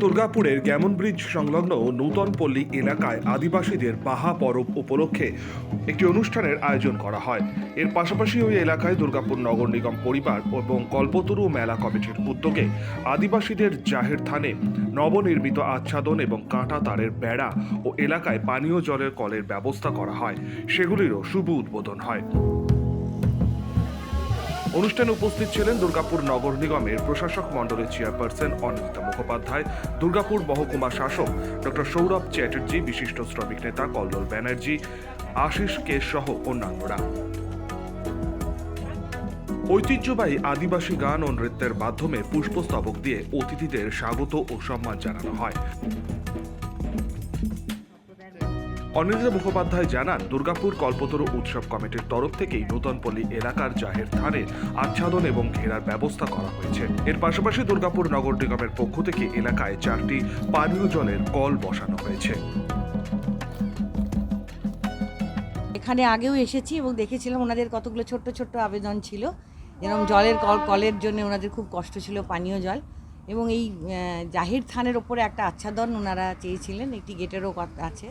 দুর্গাপুরের Gammon bridge সংলগ্ন নূতন পল্লী এলাকায় আদিবাসীদের বাহা পরব উপলক্ষে একটি অনুষ্ঠানের আয়োজন করা হয়। এর পাশাপাশি ওই এলাকায় দুর্গাপুর নগর নিগম পরিবার এবং কল্পতরু মেলা কমিটির উদ্যোগে আদিবাসীদের জাহের থানে নবনির্মিত আচ্ছাদন এবং কাঁটা তারের বেড়া ও এলাকায় পানীয় জলের কলের ব্যবস্থা করা হয়। সেগুলিরও শুভ উদ্বোধন হয়। অনুষ্ঠানে উপস্থিত ছিলেন দুর্গাপুর নগর নিগমের প্রশাসক মণ্ডলের চেয়ারপারসন অনিন্দিতা মুখোপাধ্যায়, দুর্গাপুর মহকুমা শাসক ডক্টর সৌরভ চ্যাটার্জি, বিশিষ্ট শ্রমিক নেতা কল্লোল ব্যানার্জি, আশিস কেশ সহ অন্যান্যরা। ঐতিহ্যবাহী আদিবাসী গান ও নৃত্যের মাধ্যমে পুষ্পস্তবক দিয়ে অতিথিদের স্বাগত ও সম্মান জানানো হয়। অনিন্দিতা মুখোপাধ্যায় জানান, দুর্গাপুর কল্পতরু উৎসব কমিটির তরফ থেকেই নূতনপল্লী এলাকার জাহের থানে আচ্ছাদন এবং ঘেরার ব্যবস্থা করা হয়েছে। এর পাশাপাশি দুর্গাপুর নগর নিগমের পক্ষ থেকে এলাকায় চারটি পানীয় জলের কল বসানো হয়েছে। এখানে আগেও এসেছি এবং দেখেছিলাম ওনাদের কতগুলো ছোট্ট ছোট্ট আবেদন ছিল। যেরকম জলের কল, কলের জন্য ওনাদের খুব কষ্ট ছিল পানীয় জল এবং এই জাহির থানের ওপরে একটা আচ্ছাদন ওনারা চেয়েছিলেন, একটি গেটেরও আছে।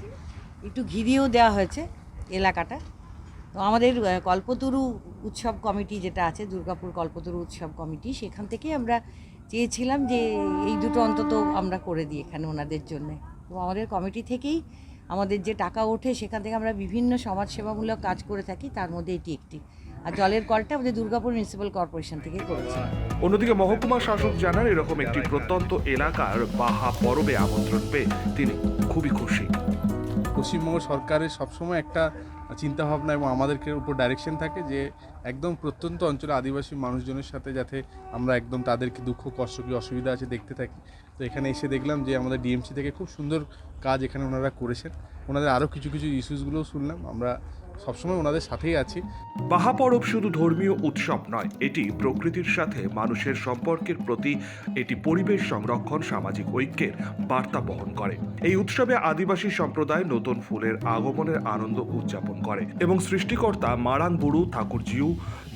একটু ঘিরিয়েও দেওয়া হয়েছে এলাকাটা। তো আমাদের কল্পতরু উৎসব কমিটি যেটা আছে, দুর্গাপুর কল্পতরু উৎসব কমিটি, সেখান থেকে আমরা চেয়েছিলাম যে এই দুটো অন্তত আমরা করে দিই এখানে ওনাদের জন্যে। তো আমাদের কমিটি থেকেই আমাদের যে টাকা ওঠে, সেখান থেকে আমরা বিভিন্ন সমাজসেবামূলক কাজ করে থাকি, তার মধ্যে এটি একটি। আর জলের কলটা আমাদের দুর্গাপুর মিউনিসিপ্যাল কর্পোরেশন থেকে করেছে। অন্যদিকে মহকুমা শাসক জানান, এরকম একটি প্রত্যন্ত এলাকার বাহা পরবে আমন্ত্রণ পেয়ে তিনি খুবই খুশি। পশ্চিমবঙ্গ সরকারের সবসময় একটা চিন্তাভাবনা এবং আমাদেরকে উপর ডাইরেকশন থাকে যে একদম প্রত্যন্ত অঞ্চলে আদিবাসী মানুষজনের সাথে যাতে আমরা একদম তাদেরকে দুঃখ, কষ্ট কী অসুবিধা আছে দেখতে থাকি। তো এখানে এসে দেখলাম যে আমাদের ডিএমসি থেকে খুব সুন্দর কাজ এখানে ওনারা করেছেন। ওনাদের আরও কিছু কিছু ইস্যুসগুলোও শুনলাম। আমরা সবসময় ওনাদের সাথেই আছি। বাহা পরব শুধু ধর্মীয় উৎসব নয়, এটি প্রকৃতির সাথে মানুষের সম্পর্কের প্রতি এটি পরিবেশ সংরক্ষণ, সামাজিক ঐক্যের বার্তা বহন করে। এই উৎসবে আদিবাসী সম্প্রদায় নতুন ফুলের আগমনের আনন্দ উদযাপন করে এবং সৃষ্টিকর্তা মারান বুড়ু ঠাকুরজিউ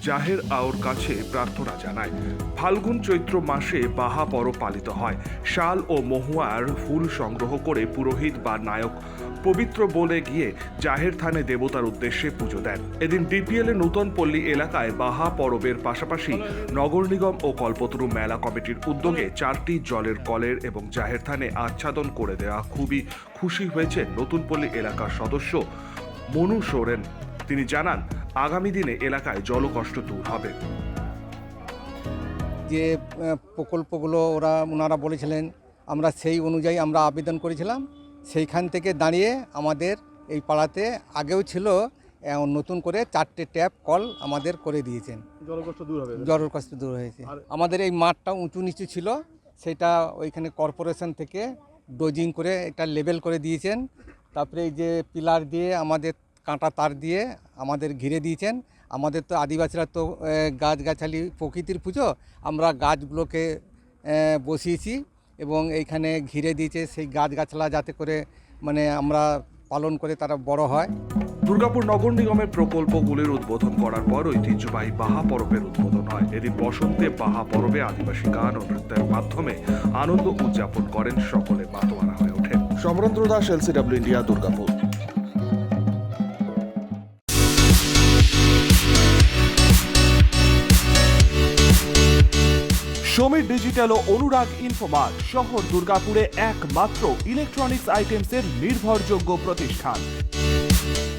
জাহের আওর কাছে প্রার্থনা জানায়। ফাল্গুন চৈত্র মাসে বাহা পরব পালিত হয়। শাল ও মহুয়ার ফুল সংগ্রহ করে পুরোহিত বা নায়ক পবিত্র বলে গিয়ে জাহের থানে দেবতার উদ্দেশ্যে পুজো দেন। এদিন ডিপিএল এর নূতন পল্লী এলাকায় বাহা পরবের পাশাপাশি নগর নিগম ও কল্পতরু মেলা কমিটির উদ্যোগে চারটি জলের কলের এবং জাহের থানে আচ্ছাদন করে দেওয়া খুবই খুশি হয়েছে নতুন পল্লী এলাকার সদস্য মনু সোরেন। তিনি জানান, আগামী দিনে এলাকায় জলকষ্ট দূর হবে। যে প্রকল্পগুলো ওরা, ওনারা বলেছিলেন, আমরা সেই অনুযায়ী আমরা আবেদন করেছিলাম। সেইখান থেকে দাঁড়িয়ে আমাদের এই পাড়াতে আগেও ছিল নতুন করে চারটে ট্যাপ কল আমাদের করে দিয়েছেন। জলকষ্ট দূর হবে। জলের কষ্ট দূর হয়েছে। আমাদের এই মাঠটা উঁচু নিচু ছিল সেটা ওইখানে কর্পোরেশন থেকে ডোজিং করে এটা লেবেল করে দিয়েছেন। তারপরে এই যে পিলার দিয়ে আমাদের কাঁটা তার দিয়ে আমাদের ঘিরে দিয়েছেন। আমাদের তো আদিবাসীরা তো গাছগাছালি প্রকৃতির পুজো আমরা গাছগুলোকে বসিয়েছি এবং এইখানে ঘিরে দিয়েছে সেই গাছগাছলা যাতে করে মানে আমরা পালন করে তারা বড় হয়। দুর্গাপুর নগর নিগমের প্রকল্পগুলির উদ্বোধন করার পর ঐতিহ্যবাহী বাহা পরবের উদ্বোধন হয়। এদিন বসন্তে বাহা পরবে আদিবাসী গান ও নৃত্যের মাধ্যমে আনন্দ উদযাপন করেন সকলে মাতোয়ারা হয়ে ওঠেন। Samarendra Das LCW India Durgapur. Samir digital ও অনুরাগ ইনফোমার্ট শহর দুর্গাপুরে একমাত্র ইলেকট্রনিক্স আইটেমসের নির্ভরযোগ্য প্রতিষ্ঠান।